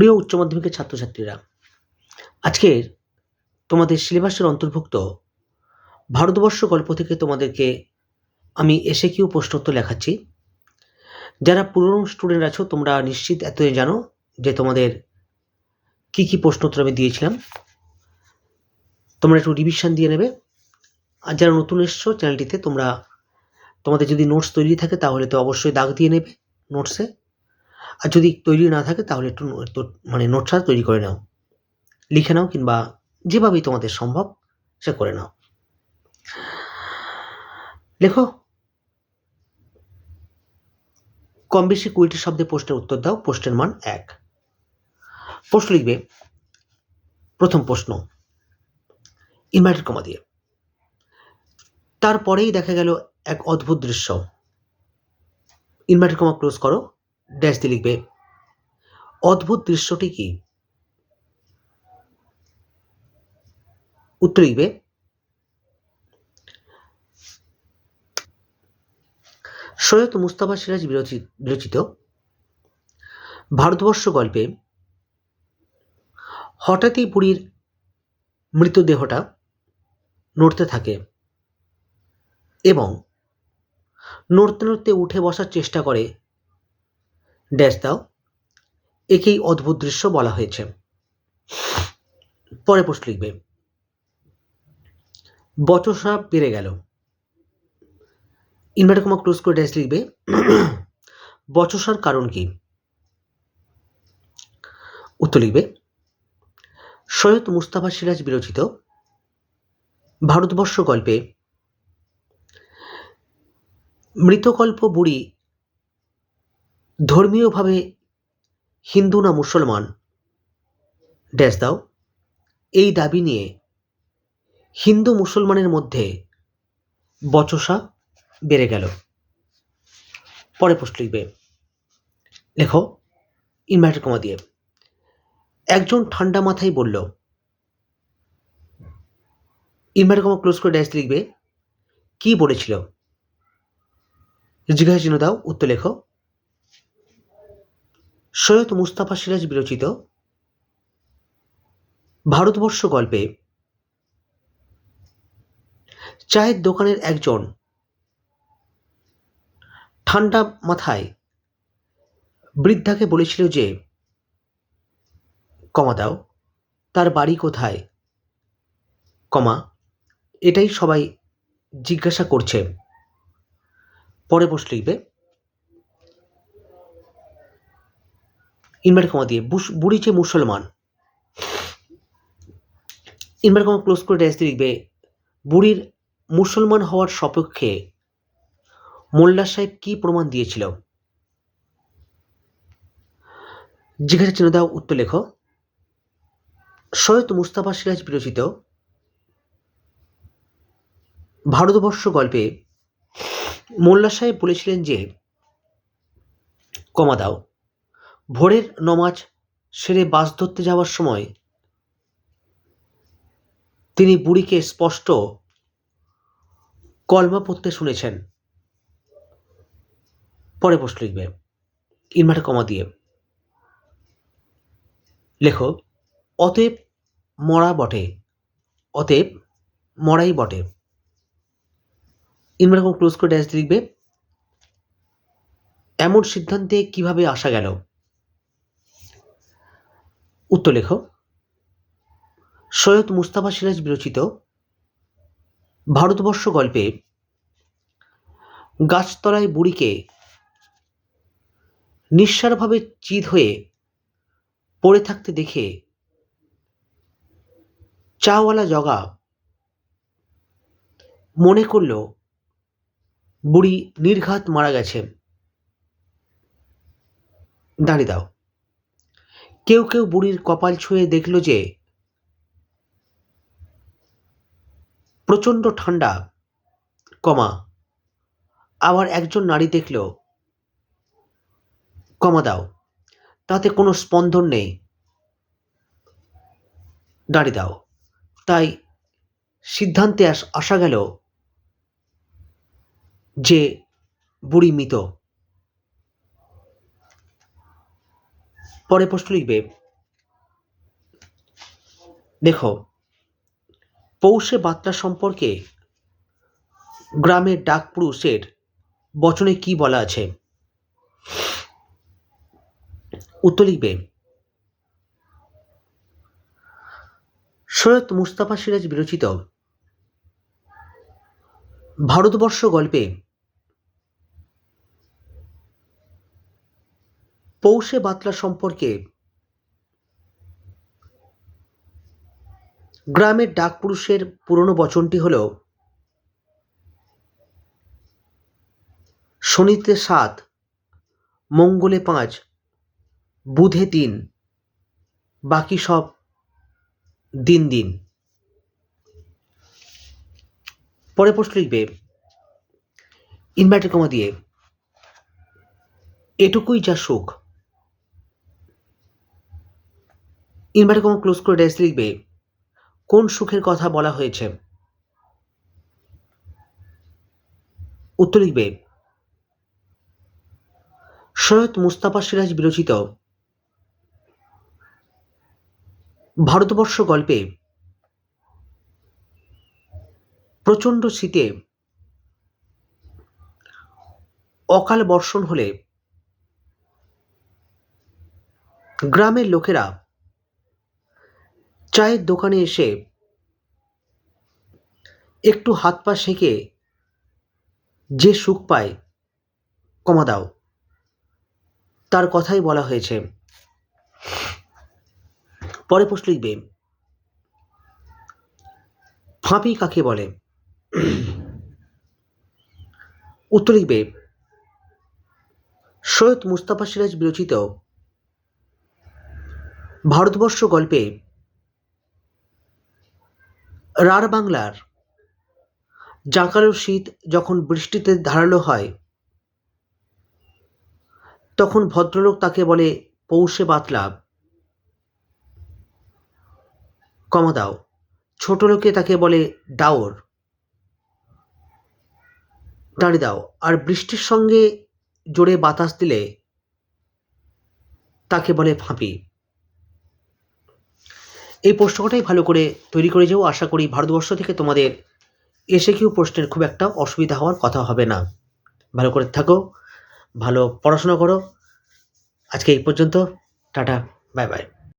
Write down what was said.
প্রিয় উচ্চ মাধ্যমিকের ছাত্রছাত্রীরা, আজকের তোমাদের সিলেবাসের অন্তর্ভুক্ত ভারতবর্ষ গল্প থেকে তোমাদেরকে আমি এসে কিউ প্রশ্নোত্তর লেখাচ্ছি। যারা পুরনো স্টুডেন্ট আছো, তোমরা নিশ্চিত এতদিন জানো যে তোমাদের কি কি প্রশ্নোত্তর আমি দিয়েছিলাম। তোমরা একটু রিভিশন দিয়ে নেবে। আর যারা নতুন এসছো চ্যানেলটিতে তোমরা তোমাদের যদি নোটস তৈরি থাকে, তাহলে তো অবশ্যই দাগ দিয়ে নেবে নোটসে আর যদি তৈরি না থাকে তাহলে একটু মানে নোটসটা তৈরি করে নাও। লিখে নাও কিংবা যেভাবেই তোমাদের সম্ভব সে করে নাও। লেখো। কম বেশি কুড়িটি শব্দে প্রশ্নের উত্তর দাও, প্রশ্নের মান এক। প্রশ্ন লিখবে, প্রথম প্রশ্ন ইনভার্টেড কমা দিয়ে। তারপরেই দেখা গেল এক অদ্ভুত দৃশ্য। ইনভার্টেড কমা ক্লোজ করো। ড্যাশ দিয়ে লিখবে, অদ্ভুত দৃশ্যটি কি? উত্তর লিখবে, সৈয়দ মুস্তাফা সিরাজ বিরচি- বিরচিত, ভারতবর্ষ গল্পে, হঠাৎই বুড়ির মৃতদেহটা নড়তে থাকে এবং নড়তে নড়তে উঠে বসার চেষ্টা করে ড্যাশ দাও। একেই অদ্ভুত দৃশ্য বলা হয়েছে। পরে প্রশ্ন লিখবে। বচসা বেড়ে গেল। ইনভার্টার কমা ক্লোজ করে ড্যাশ লিখবে বচসার কারণ কি? উত্তর লিখবে, সৈয়দ মুস্তাফা সিরাজ বিরচিত ভারতবর্ষ গল্পে মৃতকল্প বুড়ি ধর্মীয়ভাবে হিন্দু না মুসলমান? ড্যাশ দাও। এই দাবি নিয়ে হিন্দু মুসলমানের মধ্যে বচসা বেড়ে গেল। পরে প্রশ্ন লিখবে। লেখো ইনভার্টার কমা দিয়ে। একজন ঠান্ডা মাথায় বলল ইনভার্টার কমা ক্লোজ করে ড্যাশ লিখবে। কি বলেছিল? জিজ্ঞাসা চিহ্ন দাও, উত্তর লেখো। সৈয়দ মুস্তাফা সিরাজ বিরচিত ভারতবর্ষ গল্পে। চায়ের দোকানের একজন ঠান্ডা মাথায় বৃদ্ধাকে বলেছিল যে, কমা দাও, তার বাড়ি কোথায়? কমা, এটাই সবাই জিজ্ঞাসা করছে। পরে প্রশ্ন ইনভার্ট কমা দিয়ে বুড়ি যে মুসলমান। ইনভার্ট কমা ক্লোজ করে ড্যাশ দিয়ে লিখবে, বুড়ির মুসলমান হওয়ার সপক্ষে মোল্লা সাহেব কি প্রমাণ দিয়েছিল? জিজ্ঞাসা চিহ্ন দাও, উত্তর লেখো। সৈয়দ মুস্তাফা সিরাজ বিরচিত ভারতবর্ষ গল্পে মোল্লা সাহেব বলেছিলেন যে, কমা দাও। ভোরের নমাজ সেরে বাস ধরতে যাওয়ার সময় তিনি বুড়িকে স্পষ্ট কলমা পড়তে শুনেছেন। পরে প্রশ্ন লিখবে ইনভার্টার কমা দিয়ে। লেখো, অতএব মরা বটে, অতএব মরাই বটে। ইনভার্টার ক্লোজ করে ড্যাশ লিখবে, এমন সিদ্ধান্তে কীভাবে আসা গেল? উত্তর লেখো। সৈয়দ মুস্তাফা সিরাজ বিরচিত ভারতবর্ষ গল্পে গাছতলায় বুড়িকে নিঃসারভাবে চিত হয়ে পড়ে থাকতে দেখে চাওয়ালা জগা মনে করল, বুড়ি নির্ঘাত মারা গেছে। দাঁড়িয়ে দাও। কেউ কেউ বুড়ির কপাল ছুঁয়ে দেখল যে প্রচণ্ড ঠান্ডা কমা, আবার একজন নারী দেখল। কমা দাও, তাতে কোনো স্পন্দন নেই। দাঁড়িয়ে দাও, তাই সিদ্ধান্তে আসা গেল যে বুড়ি মৃত। পরে প্রশ্ন লিখবে। দেখো, পৌষে বার্তা সম্পর্কে গ্রামের ডাক পুরুষের বচনে কি বলা আছে? উত্তর লিখবে, সৈয়দ মুস্তাফা সিরাজ বিরচিত। ভারতবর্ষ গল্পে পৌষে বাতলা সম্পর্কে গ্রামের ডাক পুরুষের পুরনো বচনটি হল, শনিতে সাত, মঙ্গলে পাঁচ, বুধে তিন, বাকি সব দিন দিন। পরে প্রশ্ন লিখবে ইনভার্টার কমা দিয়ে, এটুকুই যা সুখ ইনভার্টার কমা ক্লোজ করে ড্যাশ লিখবে, কোন সুখের কথা বলা হয়েছে? উত্তর লিখবে, সৈয়দ মুস্তাফা সিরাজ বিরচিত ভারতবর্ষ গল্পে প্রচণ্ড শীতে অকাল বর্ষণ হলে গ্রামের লোকেরা চায়ের দোকানে এসে একটু হাত পা সেঁকে যে সুখ পায়, কমা দাও। তার কথাই বলা হয়েছে। পরে প্রশ্ন লিখবে, ফাঁপি কাকে বলে? উত্তর লিখবে, সৈয়দ মুস্তাফা সিরাজ বিরচিত ভারতবর্ষ গল্পে রার বাংলার। জাঁকালো শীত যখন বৃষ্টিতে ধারালো হয়, তখন ভদ্রলোক তাকে বলে, পৌষে বাতলা কমা দাও। ছোট লোকে তাকে বলে, ডাওর। দাঁড়িয়ে দাও। আর বৃষ্টির সঙ্গে জোরে বাতাস দিলে তাকে বলে, ফাঁপি। এই প্রশ্নটাই ভালো করে তৈরি করে যাও। আশা করি ভারতবর্ষ থেকে তোমাদের এসে কেউ প্রশ্নের খুব একটা অসুবিধা হওয়ার কথা হবে না। ভালো করে থাকো, ভালো পড়াশোনা করো। আজকে এই পর্যন্ত। Tata, bye bye.